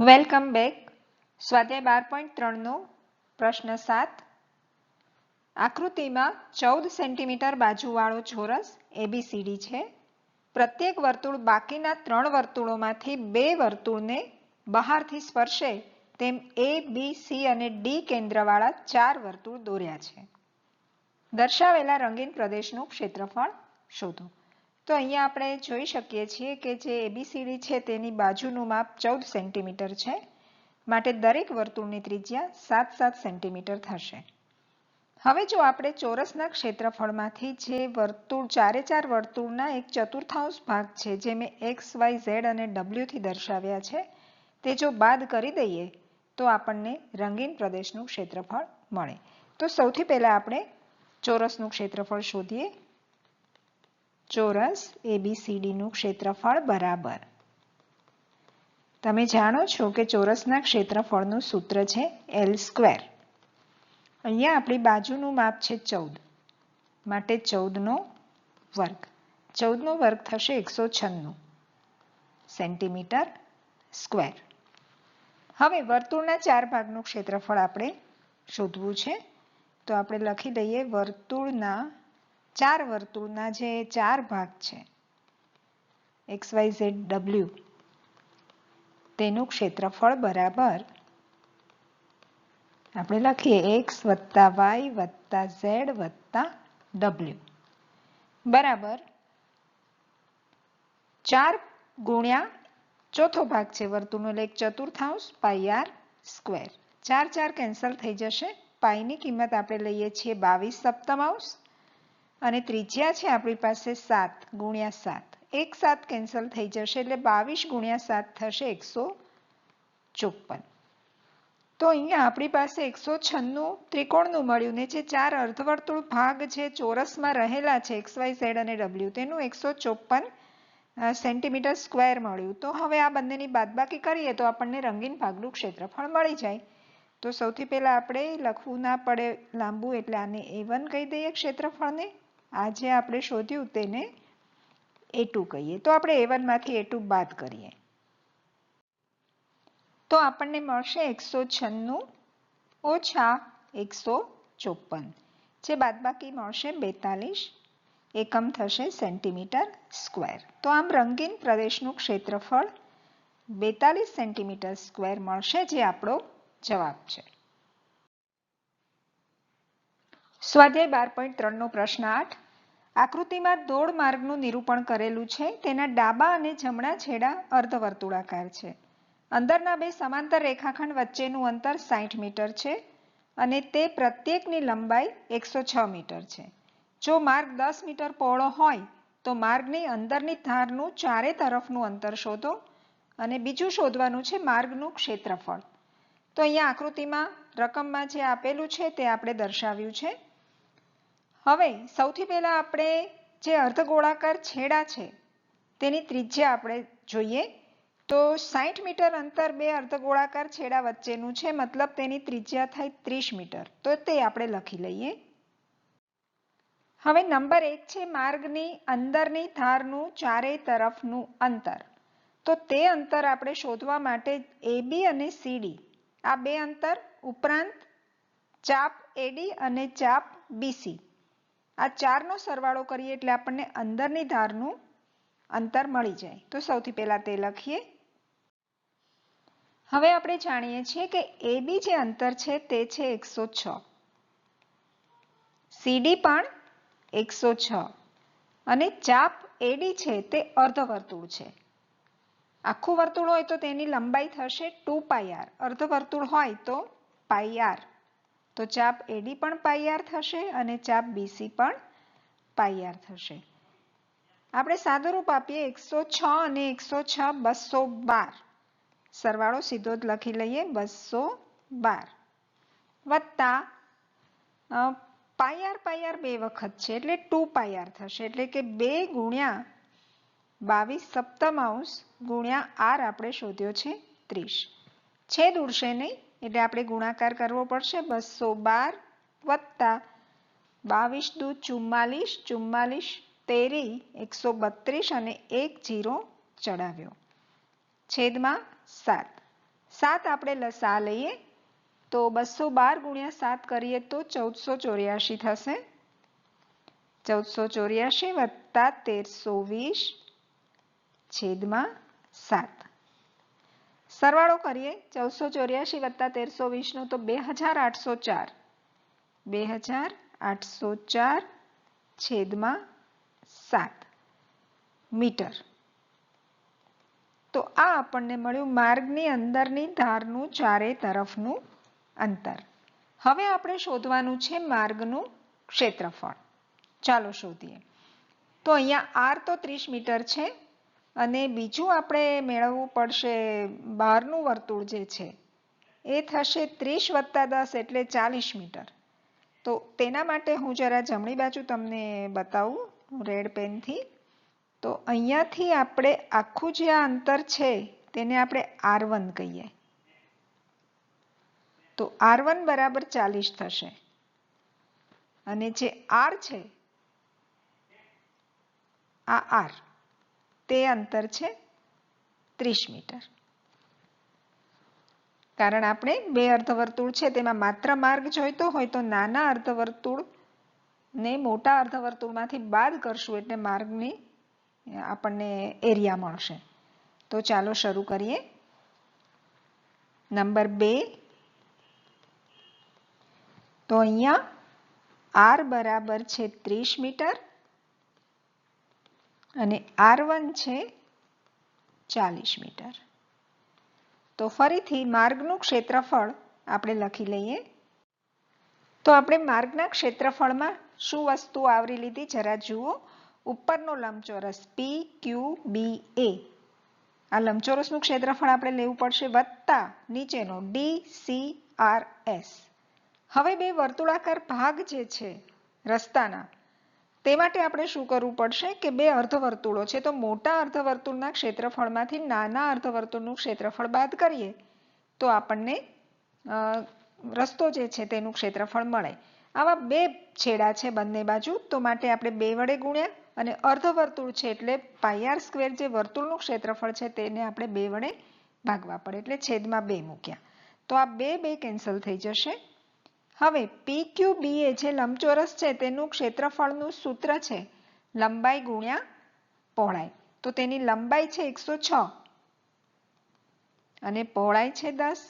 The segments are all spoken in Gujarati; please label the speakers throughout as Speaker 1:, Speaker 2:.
Speaker 1: Welcome back. સ્વાધ્યાય બાર પોઈન્ટ ત્રણનો પ્રશ્ન સાત. આકૃતિમાં ચૌદ સેન્ટીમીટર બાજુવાળો ચોરસ એબીસીડી છે. પ્રત્યેક વર્તુળ બાકીના ત્રણ વર્તુળોમાંથી બે વર્તુળને બહારથી સ્પર્શે તેમ એ બી સી અને ડી કેન્દ્રવાળા ચાર વર્તુળ દોર્યા છે. દર્શાવેલા રંગીન પ્રદેશનું ક્ષેત્રફળ શોધો. તો અહીંયા આપણે જોઈ શકીએ છીએ કે જે એબીસીડી છે તેની બાજુનું માપ ચૌદ સેન્ટીમીટર છે. માટે દરેક વર્તુળની ત્રિજ્યા સાત સાત સેન્ટીમીટર થશે. હવે જો આપણે ચોરસના ક્ષેત્રફળમાંથી જે વર્તુળ, ચારે ચાર વર્તુળના એક ચતુર્થાંશ ભાગ છે જે મેં એક્સ, વાય, ઝેડ અને ડબલ્યુથી દર્શાવ્યા છે, તે જો બાદ કરી દઈએ, તો આપણને રંગીન પ્રદેશનું ક્ષેત્રફળ મળે. તો સૌથી પહેલાં આપણે ચોરસનું ક્ષેત્રફળ શોધીએ. ચોરસ એબીસીડીનું ક્ષેત્રફળ બરાબર. તમે જાણો છો કે ચોરસના ક્ષેત્રફળનું સૂત્ર છે એલ સ્ક્વેર અહીંયા આપણી બાજુનું માપ છે ચૌદ. માટે ચૌદનો વર્ગ. ચૌદનો વર્ગ થશે એકસો છન્નું સેન્ટીમીટર સ્ક્વેર હવે વર્તુળના ચાર ભાગનું ક્ષેત્રફળ આપણે શોધવું છે. તો આપણે લખી દઈએ વર્તુળના ચાર વર્તુળના જે ચાર ભાગ છે. X Y Z W. તેનું ક્ષેત્રફળ બરાબર આપણે લખીએ એક્સ વત્તા વાય વત્તા ઝેડ વત્તા ડબલ્યુ. બરાબર. ચાર ગુણ્યા ચોથો ભાગ છે વર્તુળનો, એટલે એક ચતુર્થાંશ પાઈ આર સ્ક્વેર. ચાર ચાર કેન્સલ થઈ જશે. પાઈની કિંમત આપણે લઈએ છીએ બાવીસ સપ્તમાંશ. અને ત્રિજ્યા છે આપણી પાસે સાત, ગુણ્યા સાત. એક સાત કેન્સલ થઈ જશે એટલે બાવીસ ગુણ્યા સાત થશે એકસો ચોપન. તો અહીંયા આપણી પાસે એકસો છન્નું ત્રિકોણનું મળ્યું ને જે ચાર અર્ધવર્તુળ ભાગ છે ચોરસમાં રહેલા છે એક્સ, વાય, ઝેડ અને ડબલ્યુ, તેનું એકસો ચોપન સેન્ટીમીટર સ્ક્વેર મળ્યું. તો હવે આ બંનેની બાદબાકી કરીએ તો આપણને રંગીન ભાગનું ક્ષેત્રફળ મળી જાય. તો સૌથી પહેલાં આપણે લખવું ના પડે લાંબુ એટલે આને એ વન કહી દઈએ ક્ષેત્રફળને. આ જે આપણે શોધ્યું તેને એ ટુ કહીએ. તો આપણે એ વનમાંથી એ ટુ બાદ કરીએ. તો આપણને મળશે એકસો છન્નું ઓછા એકસો ચોપન જે બાદબાકી મળશે બેતાલીસ. એકમ થશે સેન્ટીમીટર સ્ક્વેર. તો આમ રંગીન પ્રદેશનું ક્ષેત્રફળ બેતાલીસ સેન્ટીમીટર સ્ક્વેર મળશે, જે આપણો જવાબ છે. સ્વાધ્યાય બાર પોઈન્ટ ત્રણનો પ્રશ્ન આઠ. આકૃતિમાં દોડ માર્ગનું નિરૂપણ કરેલું છે. તેના ડાબા અને જમણા છેડા અર્ધવર્તુળાકાર છે. અંદરના બે સમાંતર રેખાખંડ વચ્ચેનું અંતર સાઠ મીટર છે અને તે પ્રત્યેકની લંબાઈ એકસો છ મીટર છે. જો માર્ગ દસ મીટર પહોળો હોય, તો માર્ગની અંદરની ધારનું ચારે તરફનું અંતર શોધો અને બીજું શોધવાનું છે માર્ગનું ક્ષેત્રફળ. તો અહીંયા આકૃતિમાં રકમમાં જે આપેલું છે તે આપણે દર્શાવ્યું છે. હવે સૌથી પહેલા આપણે જે અર્ધગોળાકાર છેડા છે, તેની ત્રિજ્યા આપણે જોઈએ. તો સાઠ મીટર અંતર બે અર્ધગોળાકાર છેડા વચ્ચેનું છે, મતલબ તેની ત્રિજ્યા થાય ત્રીસ મીટર. તો તે આપણે લખી લઈએ. હવે નંબર એક છે માર્ગની અંદરની ધારનું ચારેય તરફનું અંતર. તો તે અંતર આપણે શોધવા માટે એબી અને સીડી આ બે અંતર ઉપરાંત ચાપ એડી અને ચાપ બીસી આ ચારનો સરવાળો કરીએ એટલે આપણને અંદરની ધારનું અંતર મળી જાય. તો સૌથી પહેલાં તે લખીએ. હવે આપણે જાણીએ છીએ કે એબી જે અંતર છે તે છે એકસો છ. સીડી પણ એકસો છ. અને ચાપ એડી છે તે અર્ધવર્તુળ છે. આખું વર્તુળ હોય તો તેની લંબાઈ થશે ટુ પાઈ આર. અર્ધવર્તુળ હોય તો પાઈ આર. તો ચાપ એડી પણ પાયાર થશે અને ચાપ બીસી પણ પાયાર થશે. આપણે સાદુરૂપ આપીએ એકસો છ અને એકસો છ બસો બાર. સરવાળો સીધો જ લખી લઈએ બસો બાર. વત્તા પાયાર પાયાર બે વખત છે એટલે ટુ પાયાર થશે. એટલે કે બે ગુણ્યા બાવીસ સપ્તમાંશ ગુણ્યા આર આપણે શોધ્યો છે ત્રીસ. છેદ ઉડશે નહીં. એટલે આપણે ગુણાકાર કરવો પડશે બસો બાર વત્તા બાવીસ દુ ચુમ્માલીસ ચુમ્માલીસ તેરી, એકસો બત્રીસ અને એક જીરો ચડાવ્યો. છેદમાં સાત. સાત આપણે લસા લઈએ, તો બસો બાર ગુણ્યા સાત કરીએ તો ચૌદસો ચોર્યાસી થશે. ચૌદસો ચોર્યાસી વત્તા તેરસો વીસ છેદમાં સાત. સરવાળો કરીએ. ચૌદસો ચોર્યાસી વત્તા તેરસો વીસનો તો બે હજાર આઠસો ચાર. બે હજાર આઠસો ચાર છેદમાં સાત મીટર. તો આ આપણને મળ્યું માર્ગની અંદરની ધારનું ચારે તરફનું અંતર. હવે આપણે શોધવાનું છે માર્ગનું ક્ષેત્રફળ. ચાલો શોધીએ. તો અહીંયા આર તો ત્રીસ મીટર છે. અને બીજું આપણે મેળવવું પડશે બહારનું વર્તુળ જે છે, એ થશે ત્રીસ વત્તા દસ એટલે ચાલીસ મીટર. તો તેના માટે હું જરા જમણી બાજુ તમને બતાવું રેડ પેનથી. તો અહીંયાથી આપણે આખું જે આ અંતર છે, તેને આપણે આર વન કહીએ. તો આર વન બરાબર ચાલીસ થશે. અને જે આર છે, આ આર. તે અંતર છે ત્રીસ મીટર. કારણ આપણે બે અર્ધવર્તુળ છે, તેમાં માત્ર માર્ગ જોઈતો હોય તો નાના અર્ધવર્તુળ ને મોટા અર્ધવર્તુળમાંથી બાદ કરશું એટલે માર્ગની આપણને એરિયા મળશે. તો ચાલો શરૂ કરીએ. નંબર બે. તો અહીંયા આર બરાબર છે ત્રીસ મીટર. અને આર વન છે ચાલીસ મીટર. તો ફરીથી માર્ગનું ક્ષેત્રફળ આપણે લખી લઈએ. તો આપણે માર્ગના ક્ષેત્રફળમાં શું વસ્તુ આવરી લીધી? જરા જુઓ. ઉપરનો લંબચોરસ પી ક્યુ બી એ આ લંબચોરસનું ક્ષેત્રફળ આપણે લેવું પડશે વત્તા નીચેનો ડી સી આર એસ હવે બે વર્તુળાકાર ભાગ જે છે, રસ્તાના તે માટે આપણે શું કરવું પડશે કે બે અર્ધવર્તુળો છે, તો મોટા અર્ધવર્તુળના ક્ષેત્રફળમાંથી નાના અર્ધવર્તુળનું ક્ષેત્રફળ બાદ કરીએ, તો આપણને રસ્તો જે છે તેનું ક્ષેત્રફળ મળે. આવા બે છેડા છે બંને બાજુ, તો માટે આપણે બે વડે ગુણ્યા અને અર્ધવર્તુળ છે એટલે પાયાર સ્ક્વેર જે વર્તુળનું ક્ષેત્રફળ છે તેને આપણે બે વડે ભાગવા પડે, એટલે છેદમાં બે મૂક્યા. તો આ બે બે કેન્સલ થઈ જશે. હવે પી ક્યુ બી એ જે લંબચોરસ છે તેનું ક્ષેત્રફળનું સૂત્ર છે લંબાઈ ગુણ્યા પહોળાઈ. તો તેની લંબાઈ છે એકસો છ. અને પહોળાઈ છે દસ.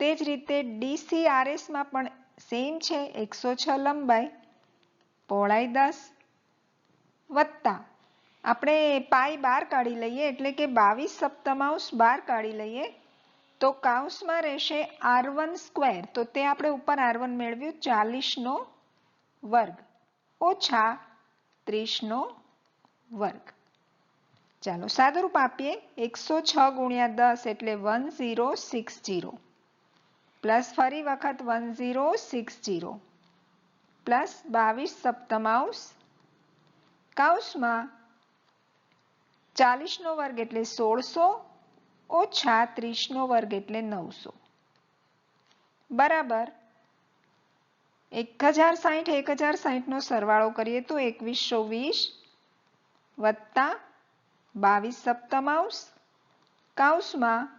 Speaker 1: તે જ રીતે ડીસીઆરએસમાં પણ સેમ છે, એકસો છ લંબાઈ, પહોળાઈ દસ, વત્તા. આપણે પાઈ બાર કાઢી લઈએ એટલે કે બાવીસ સપ્તમાંશ બાર કાઢી લઈએ તો કાઉસમાં રહેશે આર વન સ્ક્વેર. તો તે આપણે ઉપર આર વન મેળવ્યું, ચાલીસનો વર્ગ. ઓછા ત્રીસનો વર્ગ. ચાલો સાદુરૂપ આપીએ. એકસો છ ગુણ્યા દસ એટલે one zero six zero. Plus ફરી વખત one zero six zero. Plus બાવીસ સપ્તમાઉસ. કાઉસમાં ચાલીસનો વર્ગ એટલે સોળસો ઓછા ત્રીસનો વર્ગ એટલે નવસો. બરાબર? એક હજાર સાહીઠ એક હજાર સાહીઠનો સરવાળો કરીએ તો એકવીસો વીસ વત્તા બાવીસ સપ્તમાંશ. કાઉસમાં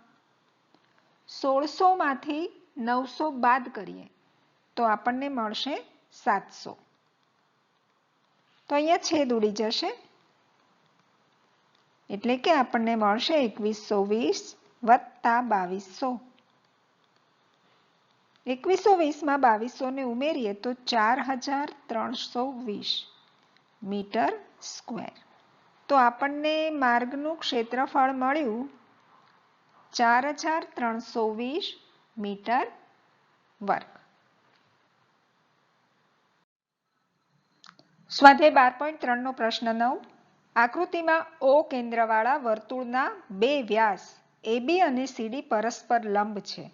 Speaker 1: સોળસોમાંથી નવસો બાદ કરીએ તો આપણને મળશે સાતસો. તો અહીંયા છેદ ઉડી જશે. એટલે કે આપણને મળશે એકવીસો વીસ વત્તા બાવીસો. એકવીસો વીસમાં બાવીસોને ઉમેરીએ તો ચાર હજાર ત્રણસો વીસ મીટર સ્ક્વેર. તો આપણને માર્ગનું ક્ષેત્રફળ મળ્યું ચાર હજાર ત્રણસો વીસ મીટર વર્ગ. સ્વાધ્યાય બાર પોઈન્ટ ત્રણનો પ્રશ્ન નવ. આકૃતિમાં ઓ કેન્દ્રવાળા વર્તુળના બે વ્યાસ એબી અને સીડી પરસ્પર લંબ છે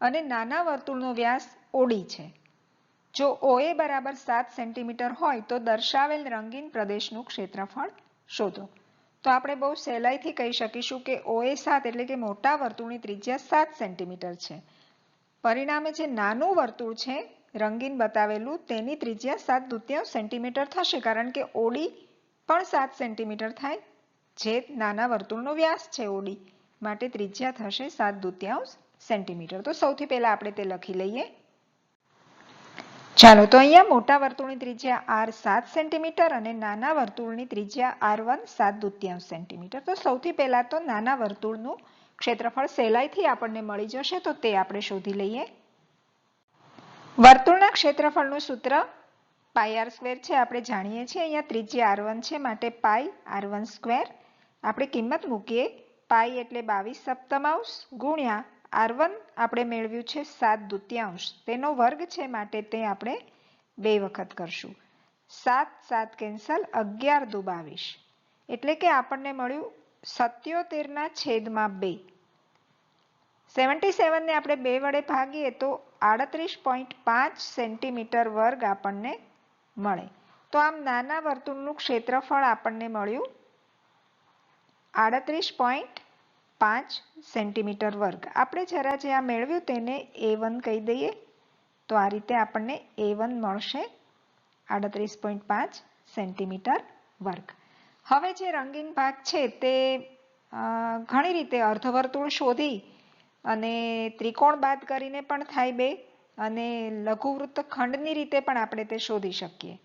Speaker 1: અને નાના વર્તુળનો વ્યાસ ઓડી છે. જો ઓએ બરાબર સાત સેન્ટીમીટર હોય તો દર્શાવેલ રંગીન પ્રદેશનું ક્ષેત્રફળ શોધો. તો આપણે બહુ સહેલાઈથી કહી શકીશું કે ઓએ સાત એટલે કે મોટા વર્તુળની ત્રિજ્યા સાત સેન્ટીમીટર છે. પરિણામે જે નાનું વર્તુળ છે, રંગીન બતાવેલું, તેની ત્રિજ્યા સાત દુત્યાંશ સેન્ટીમીટર થશે, કારણ કે ઓડી પણ સાત સેન્ટીમીટર થાય. જે નાના વર્તુળનો વ્યાસ છે ઓડી માટે ત્રિજ્યા થશે સાત દૂત્યાંશ સેન્ટીમીટર. તો સૌથી પહેલા આપણે તે લખી લઈએ. ચાલો, તો અહીંયા મોટા વર્તુળની ત્રિજ્યા આર સાત સેન્ટીમીટર અને નાના વર્તુળની ત્રિજ્યા આર વન સાત દૂત્યાંશ સેન્ટીમીટર. તો સૌથી પહેલા તો નાના વર્તુળનું ક્ષેત્રફળ સહેલાઈથી આપણને મળી જશે. તો તે આપણે શોધી લઈએ. વર્તુળના ક્ષેત્રફળનું સૂત્ર પાઈ આર સ્ક્વેર છે, આપણે જાણીએ છીએ. અહીંયા ત્રિજ્યા આર વન છે, માટે પાઈ આર વન સ્ક્વેર આપણે કિંમત મૂકીએ. પાઈ એટલે બાવીસ સપ્તમાંશ ગુણ્યા આર વન આપણે મેળવ્યું છે સાત દૂત્યાંશ તેનો વર્ગ છે, માટે તે આપણે બે વખત કરશું. સાત સાત કેન્સલ અગિયાર દુ બાવીસ. એટલે કે આપણને મળ્યું સત્યોતેરના છેદમાં બે. સેવન્ટી સેવનને આપણે બે વડે ભાગીએ તો આડત્રીસ પોઈન્ટ પાંચ સેન્ટીમીટર વર્ગ આપણને મળે. તો આમ નાના વર્તુળનું ક્ષેત્રફળ આપણને મળ્યું આડત્રીસ પોઈન્ટ પાંચ સેન્ટીમીટર વર્ગ. આપણે જરા જે આ મેળવ્યું તેને એ વન કહી દઈએ, તો આ રીતે આપણને એ વન મળશે આડત્રીસ પોઈન્ટ પાંચ સેન્ટીમીટર વર્ગ. હવે જે રંગીન ભાગ છે તે ઘણી રીતે અર્ધવર્તુળ શોધી અને ત્રિકોણ બાદ કરીને પણ થાય બે. અને લઘુવૃત્ત ખંડની રીતે પણ આપણે તે શોધી શકીએ.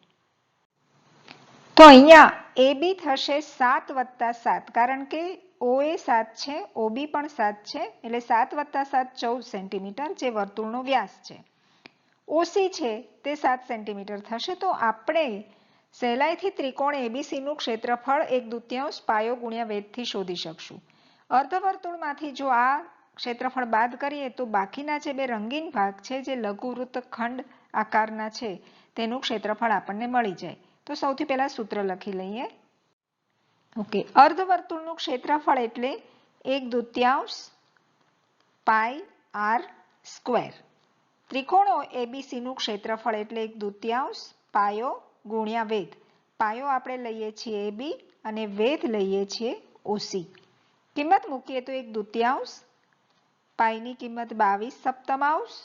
Speaker 1: તો અહીંયા એ બી થશે સાત વત્તા સાત, કારણ કે ઓ એ સાત છે ઓબી પણ સાત છે, એટલે સાત વત્તા સાત ચૌદ સેન્ટીમીટર જે વર્તુળનો વ્યાસ છે. ઓસી છે તે સાત સેન્ટીમીટર થશે, તો આપણે સહેલાઈથી ત્રિકોણ એબીસીનું ક્ષેત્રફળ એક દૂત્યાંશ પાયો ગુણ્યા વેદથી શોધી શકશું. અર્ધવર્તુળમાંથી જો આ ક્ષેત્રફળ બાદ કરીએ તો બાકીના જે બે રંગીન ભાગ છે, જે લઘુવૃત્ત ખંડ આકારના છે, તેનું ક્ષેત્રફળ આપણને મળી જાય. તો સૌથી પહેલા સૂત્ર લખી લઈએ. ઓકે, અર્ધવર્તુળનું ક્ષેત્રફળ એટલે એક દૂત્યાંશ પાઈ આર સ્ક્વેર. ત્રિકોણો એબીસીનું ક્ષેત્રફળ એટલે એક દૂત્યાંશ પાયો ગુણ્યા વેધ પાયો આપણે લઈએ છીએ એબી અને વેધ લઈએ છીએ ઓસી. કિંમત મૂકીએ તો એક દૂત્યાંશ પાઈની કિંમત બાવીસ સપ્તમાંશ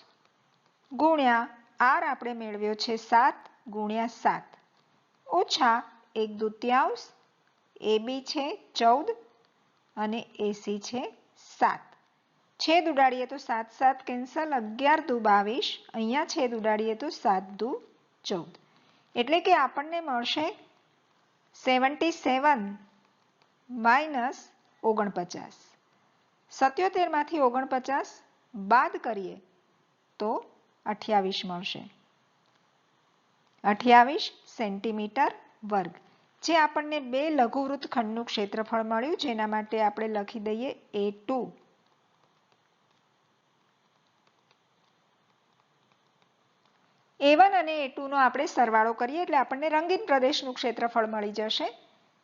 Speaker 1: ગુણ્યા આર આપણે મેળવ્યો છે સાત ગુણ્યા સાત. ઓછા એક દૂત્યાંશ. એબી છે ચૌદ અને એસી છે સાત. છેદ ઉડાડીએ તો સાત સાત કેન્સલ અગિયાર દુ બાવીસ. અહીંયા છેદ ઉડાડીએ તો સાત દુ ચૌદ. એટલે કે આપણને મળશે સેવન્ટી સેવન માઇનસ ઓગણપચાસ. સત્યોતેરમાંથી ઓગણપચાસ બાદ કરીએ તો અઠ્યાવીસ મળશે. અઠ્યાવીસ સેન્ટીમીટર વર્ગ. જે આપણને બે લઘુવૃત્ત ખંડનું ક્ષેત્રફળ મળ્યું, જેના માટે આપણે લખી દઈએ એ ટુ. એ વન અને એ ટુનો આપણે સરવાળો કરીએ એટલે આપણને રંગીન પ્રદેશનું ક્ષેત્રફળ મળી જશે.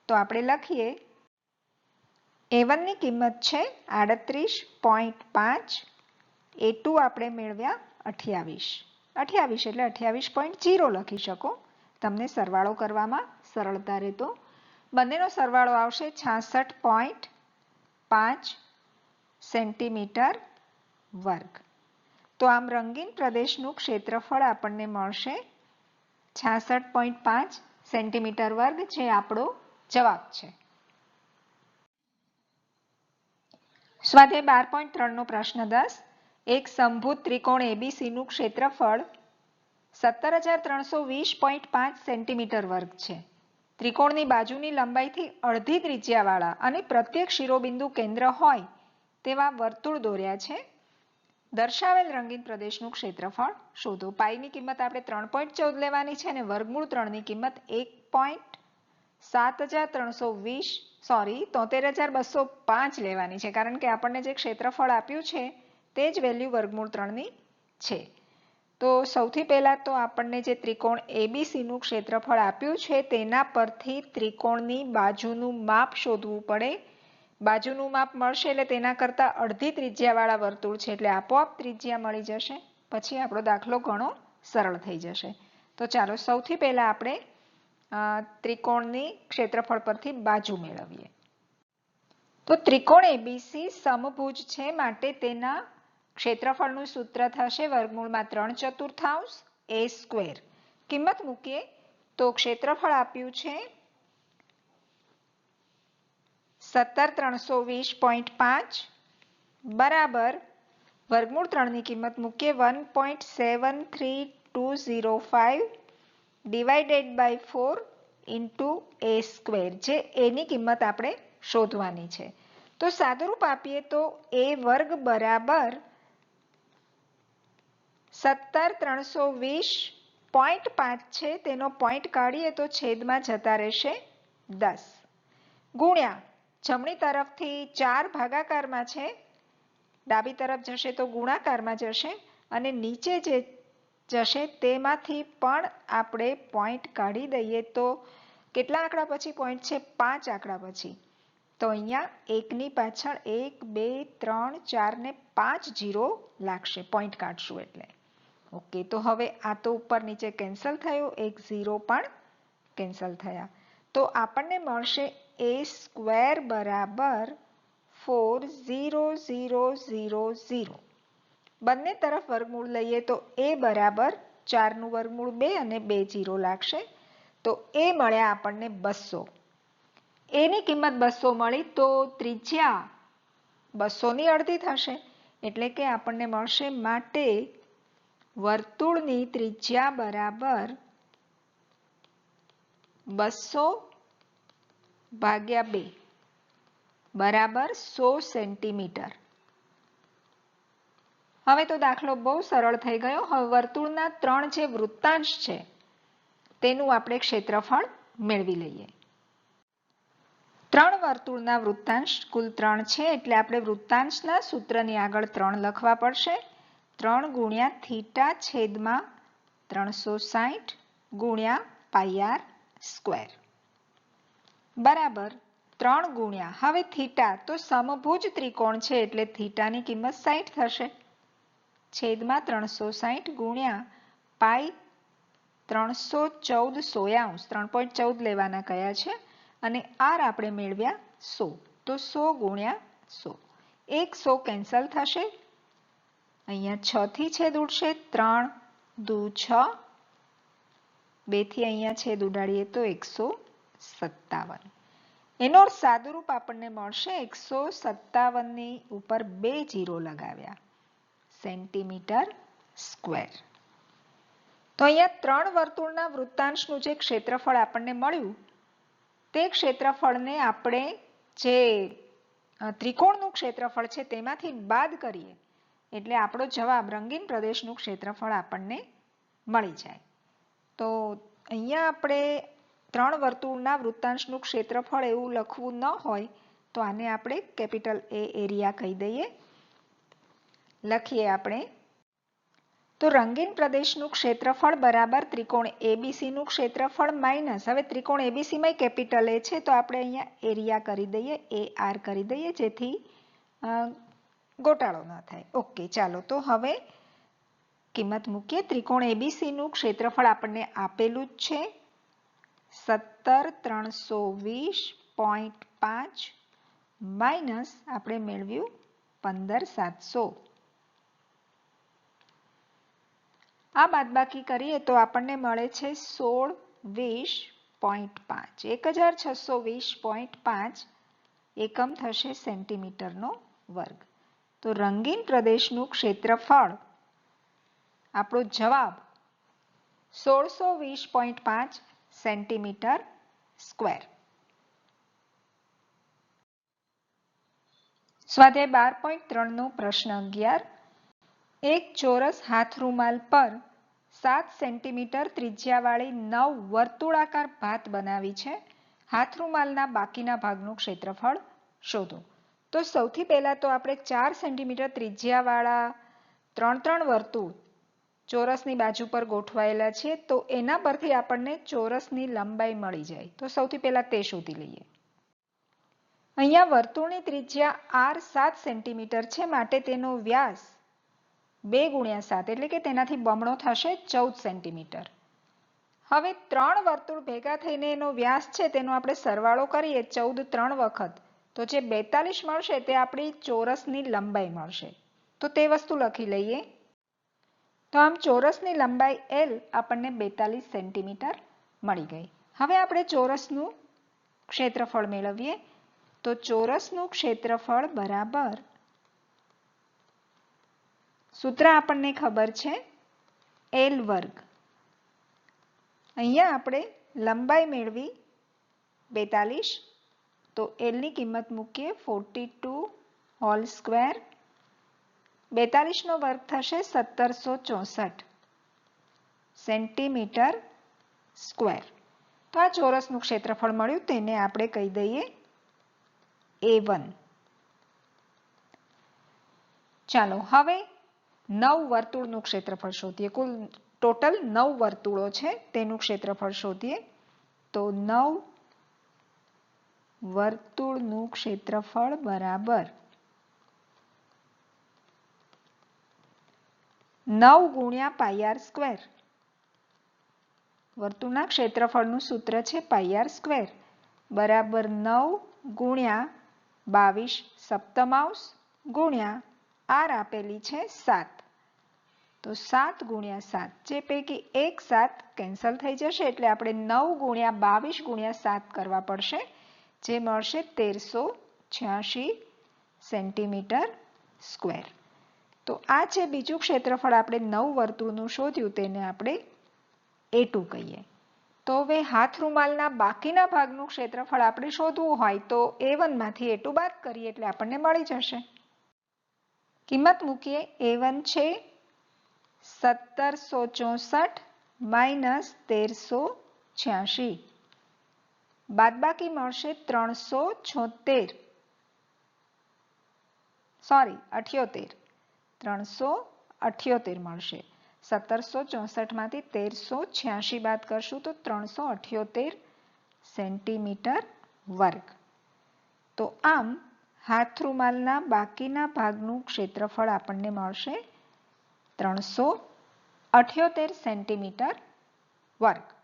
Speaker 1: તો આપણે લખીએ એ વનની કિંમત છે આડત્રીસ પોઈન્ટ પાંચ. એ ટુ આપણે મેળવ્યા અઠ્યાવીસ. અઠ્યાવીસ એટલે અઠ્યાવીસ પોઈન્ટ જીરો લખી શકો. તમને સરવાળો કરવામાં સરળતા રહેતો. બંનેનો સરવાળો આવશે છાસઠ પોઈન્ટ પાંચ સેન્ટીમીટર વર્ગ. તો આમ રંગીન પ્રદેશનું ક્ષેત્રફળ આપણને મળશે છાસઠ પોઈન્ટ પાંચ સેન્ટીમીટર વર્ગ, જે આપણો જવાબ છે. સ્વાધ્યાય બાર પોઈન્ટ ત્રણનો પ્રશ્ન દસ. એક સંભૂત ત્રિકોણ એબીસીનું ક્ષેત્રફળ સત્તર હજાર ત્રણસો વીસ પોઈન્ટ પાંચ સેન્ટીમીટર વર્ગ છે. ત્રિકોણની બાજુની લંબાઈથી અડધી ત્રિજ્યાવાળા અને પ્રત્યેક શિરોબિંદુ કેન્દ્ર હોય તેવા વર્તુળ દોર્યા છે. દર્શાવેલ રંગીન પ્રદેશનું ક્ષેત્રફળ શોધો. પાઈની કિંમત આપણે ત્રણ પોઈન્ટ ચૌદ લેવાની છે અને વર્ગમૂળ ત્રણની કિંમત એક પોઈન્ટ સાત હજાર ત્રણસો વીસ સોરી, તોતેર હજાર બસો પાંચ લેવાની છે, કારણ કે આપણને જે ક્ષેત્રફળ આપ્યું છે, તે જ વેલ્યુ વર્ગમૂળ ત્રણની છે. તો સૌથી પહેલાં તો આપણને જે ત્રિકોણ એબીસીનું ક્ષેત્રફળ આપ્યું છે, તેના પરથી ત્રિકોણની બાજુનું માપ શોધવું પડે. બાજુનું માપ મળશે એટલે તેના કરતાં અડધી ત્રિજ્યાવાળા વર્તુળ છે, એટલે આપોઆપ ત્રિજ્યા મળી જશે. પછી આપણો દાખલો ઘણો સરળ થઈ જશે. તો ચાલો, સૌથી પહેલાં આપણે ત્રિકોણની ક્ષેત્રફળ પરથી બાજુ મેળવીએ. તો ત્રિકોણ એબીસી સમભુજ છે માટે તેના ક્ષેત્રફળનું સૂત્ર થશે વર્ગમૂળમાં ત્રણ ચતુર્થાંશ એ સ્ક્વેર કિંમત મૂકીએ તો ક્ષેત્રફળ આપ્યું છે સત્તર ત્રણસો વીસ પોઈન્ટ પાંચ બરાબર વર્ગમૂળ ત્રણની કિંમત મૂકીએ one point seven three two zero five divided by four into A square જે એની કિંમત આપણે શોધવાની છે. તો સાદુરૂપ આપીએ તો એ વર્ગ બરાબર સત્તર ત્રણસો વીસ પોઈન્ટ પાંચ છે, તેનો પોઈન્ટ કાઢીએ તો છેદમાં જતા રહેશે દસ. ગુણ્યા, જમણી તરફથી ચાર ભાગાકારમાં છે, ડાબી તરફ જશે તો ગુણાકારમાં જશે, અને નીચે જે જશે તેમાંથી પણ આપણે પોઈન્ટ કાઢી દઈએ તો કેટલા આંકડા પછી પોઈન્ટ છે? પાંચ આંકડા પછી. તો અહીંયા એકની પાછળ એક, બે, ત્રણ, ચાર ને પાંચ જીરો લાગશે પોઈન્ટ કાઢશું એટલે. ઓકે તો હવે આ તો ઉપર નીચે કેન્સલ થયો, એક ઝીરો પણ કેન્સલ થયા. તો આપણને મળશે એ સ્ક્વેર બરાબર four zero zero zero zero બંને તરફ વર્ગમૂળ લઈએ તો એ બરાબર ચારનું વર્ગમૂળ બે અને બે જીરો લાગશે. તો એ મળ્યા આપણને બસો. એની કિંમત બસો મળી તો ત્રિજ્યા બસોની અડધી થશે. એટલે કે આપણને મળશે માટે વર્તુળની ત્રિજ્યા બરાબર બસો ભાગ્યા બે. બરાબર સો સેન્ટીમીટર. હવે તો દાખલો બહુ સરળ થઈ ગયો. હવે વર્તુળના ત્રણ જે વૃત્તાંશ છે, તેનું આપણે ક્ષેત્રફળ મેળવી લઈએ. ત્રણ વર્તુળના વૃત્તાંશ, કુલ ત્રણ છે, એટલે આપણે વૃત્તાંશના સૂત્રની આગળ ત્રણ લખવા પડશે. ત્રણ ગુણ્યા થીટા છેદમાં ત્રણસો સાહીઠ ગુણ્યા પાયાર સ્ક્વેર. બરાબર, ત્રણ ગુણ્યા. હવે થીટા, તો સમભુજ ત્રિકોણ છે, એટલે થીટાની કિંમત સાહીઠ થશે. છેદમાં ત્રણસો સાહીઠ ગુણ્યા પાઈ ત્રણસો ચૌદ સોયાંશ. ત્રણ પોઈન્ટ ચૌદ લેવાના કયા છે? અને આર આપણે મેળવ્યા સો. તો સો ગુણ્યા સો. એક સો કેન્સલ થશે. અહીંયા છ થી છેદ ઉડશે. ત્રણ દુ છ. બેથી અહીંયા છેદ ઉડાડીએ તો એકસો સત્તાવન. એનો સાદુરૂપ આપણને મળશે. એકસો સત્તાવનની ઉપર બે જીરો લગાવ્યા. Centimetre square. તો અહીંયા ત્રણ વર્તુળના વૃત્તાંશનું જે ક્ષેત્રફળ આપણને મળ્યું, તે ક્ષેત્રફળને આપણે જે ત્રિકોણનું ક્ષેત્રફળ છે તેમાંથી બાદ કરીએ, એટલે આપણો જવાબ રંગીન પ્રદેશનું ક્ષેત્રફળ આપણને મળી જાય. તો અહીંયા આપણે ત્રણ વર્તુળના વૃત્તાંશનું ક્ષેત્રફળ એવું લખવું ન હોય, તો આને આપણે કેપિટલ એ એરિયા કહી દઈએ. લખીએ આપણે. તો રંગીન પ્રદેશનું ક્ષેત્રફળ બરાબર ત્રિકોણ એબીસીનું ક્ષેત્રફળ માઇનસ. હવે ત્રિકોણ એબીસીમાં કેપિટલ એ છે, તો આપણે અહીંયા એરિયા કરી દઈએ એ આર કરી દઈએ, જેથી ગોટાળો ન થાય. ઓકે, ચાલો, તો હવે કિંમત મૂકીએ. ત્રિકોણ એબીસીનું ક્ષેત્રફળ આપણને આપેલું જ છે. સત્તર ત્રણસો વીસ પોઈન્ટ પાંચ માઇનસ આપણે મેળવ્યું પંદર સાતસો. આ બાદબાકી કરીએ તો આપણને મળે છે સોળ વીસ પોઈન્ટ પાંચ. એક હજાર છસો વીસ પોઈન્ટ પાંચ એકમ થશે સેન્ટીમીટરનો વર્ગ. તો રંગીન પ્રદેશનું ક્ષેત્રફળ, આપણો જવાબ સોળસો વીસ પોઈન્ટ પાંચ સેન્ટીમીટર સ્ક્વેર. સ્વાધ્યાય બાર પોઈન્ટ ત્રણનો પ્રશ્ન અગિયાર. એક ચોરસ હાથ રૂમાલ પર સાત સેન્ટીમીટર ત્રિજ્યાવાળી નવ વર્તુળાકાર ભાત બનાવી છે. હાથ રૂમાલના બાકીના ભાગનું ક્ષેત્રફળ શોધો. તો સૌથી પહેલા તો આપણે ચાર સેન્ટીમીટર ત્રિજ્યાવાળા ત્રણ ત્રણ વર્તુળ ચોરસની બાજુ પર ગોઠવાયેલા છે, તો એના પરથી આપણને ચોરસની લંબાઈ મળી જાય. તો સૌથી પહેલા તે શોધી લઈએ. અહીંયા વર્તુળની ત્રિજ્યા આર સાત સેન્ટીમીટર છે, માટે તેનો વ્યાસ બે ગુણ્યા સાત એટલે કે તેનાથી બમણો થશે ચૌદ સેન્ટીમીટર. હવે ત્રણ વર્તુળ ભેગા થઈને એનો વ્યાસ છે તેનો આપણે સરવાળો કરીએ ચૌદ ત્રણ વખત. તો જે બેતાલીસ મળશે તે આપણી ચોરસની લંબાઈ મળશે. તો તે વસ્તુ લખી લઈએ. તો આમ ચોરસની લંબાઈ એલ આપણને બેતાલીસ સેન્ટીમીટર મળી ગઈ. હવે આપણે ચોરસનું ક્ષેત્રફળ મેળવીએ. તો ચોરસનું ક્ષેત્રફળ બરાબર સૂત્ર આપણને ખબર છે એલ વર્ગ. અહીંયા આપણે લંબાઈ મેળવી બેતાલીસ, તો એલની કિંમત મૂકીએ ફોર્ટી ટુ હોલ સ્ક્વેર બેતાલીસનો વર્ગ થશે સત્તરસો ચોસઠ સેન્ટીમીટર સ્ક્વેર તો આ ચોરસનું ક્ષેત્રફળ મળ્યું, તેને આપણે કહી દઈએ એ વન ચાલો, હવે નવ વર્તુળનું ક્ષેત્રફળ શોધીએ. કુલ ટોટલ નવ વર્તુળો છે તેનું ક્ષેત્રફળ શોધીએ. તો નવ વર્તુળનું ક્ષેત્રફળ બરાબર નવ ગુણ્યા પાયાર સ્ક્વેર. વર્તુળના ક્ષેત્રફળનું સૂત્ર છે પાયાર સ્ક્વેર. બરાબર નવ ગુણ્યા બાવીસ સપ્તમાંશ ગુણ્યા આર આપેલી છે સાત. તો સાત ગુણ્યા સાત, જે પૈકી એક સાત કેન્સલ થઈ જશે, એટલે આપણે નવ ગુણ્યા બાવીસ ગુણ્યા સાત કરવા પડશે, જે મળશે તેરસો છ્યાસી સેન્ટીમીટર સ્ક્વેર. તો આ છે બીજું ક્ષેત્રફળ આપણે નવ વર્તુળનું શોધ્યું, તેને આપણે એ ટુ કહીએ. તો હવે હાથ રૂમાલના બાકીના ભાગનું ક્ષેત્રફળ આપણે શોધવું હોય, તો એ વનમાંથી એ બાદ કરીએ, એટલે આપણને મળી જશે. કિંમત મૂકીએ, એ વન છે સત્તરસો ચોસઠ માઇનસ તેરસો છ્યાસી બાદબાકી મળશે ત્રણસો છોતેર. સોરી અઠ્યોતેર. ત્રણસો અઠ્યોતેર મળશે. સત્તરસો ચોસઠમાંથી તેરસો છ્યાસી બાદ કરશું તો ત્રણસો અઠ્યોતેર સેન્ટીમીટર વર્ગ. તો આમ હાથ રૂમાલના બાકીના ભાગનું ક્ષેત્રફળ આપણને મળશે ત્રણસો અઠ્યોતેર સેન્ટીમીટર વર્ગ.